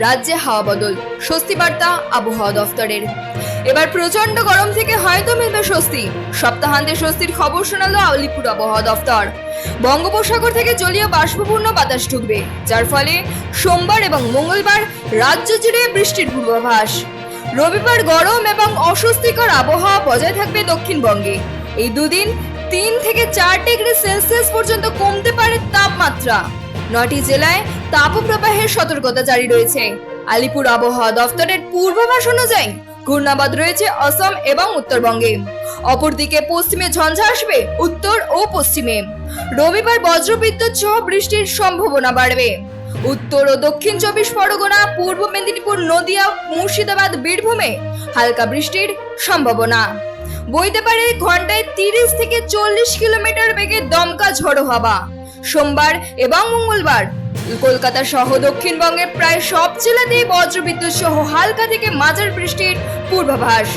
রাজ্যে হাওয়া বদল। স্বস্তি বার্তা, আবহাওয়া দফতরের। এবার প্রচণ্ড গরম থেকে হয়তো মিলবে স্বস্তি। সপ্তাহান্তে স্বস্তির খবর শোনালো আলিপুর আবহাওয়া দফতর। বঙ্গোপসাগর থেকে জলীয় বাষ্পপূর্ণ বাতাস ঢুকবে, যার ফলে সোমবার এবং মঙ্গলবার রাজ্য জুড়ে বৃষ্টির পূর্বাভাস। রবিবার গরম এবং অস্বস্তিকর আবহাওয়া বজায় থাকবে দক্ষিণবঙ্গে। এই দুদিন তিন থেকে চার ডিগ্রি সেলসিয়াস পর্যন্ত কমতে পারে তাপমাত্রা। নটি জেলায় তাপপ্রবাহের সতর্কতা জারি রয়েছে। আলিপুর আবহাওয়া দফতরের পূর্বাভাস অনুযায়ী ঘূর্ণাবাদ রয়েছে অসম এবং উত্তরবঙ্গে। অপরদিকে পশ্চিমে ঝঞ্ঝা আসবে উত্তর ও পশ্চিমে। রবিবার বজ্রবিদ্যুৎ সহ বৃষ্টির সম্ভাবনা বাড়বে। উত্তর ও দক্ষিণ চব্বিশ পরগনা, পূর্ব মেদিনীপুর, নদিয়া, মুর্শিদাবাদ, বীরভূমে হালকা বৃষ্টির সম্ভাবনা। বইতে পারে ঘন্টায় তিরিশ থেকে চল্লিশ কিলোমিটার বেগে দমকা ঝড়ো হাওয়া। সোমবার এবং মঙ্গলবার। কলকাতা সহ দক্ষিণবঙ্গের প্রায় সব জেলাতেই বজ্রবিদ্যুৎ সহ হালকা থেকে মাঝার বৃষ্টির পূর্বাভাস।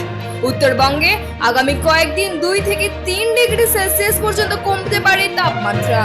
উত্তরবঙ্গে আগামী কয়েকদিন দুই থেকে তিন ডিগ্রি সেলসিয়াস পর্যন্ত কমতে পারে তাপমাত্রা।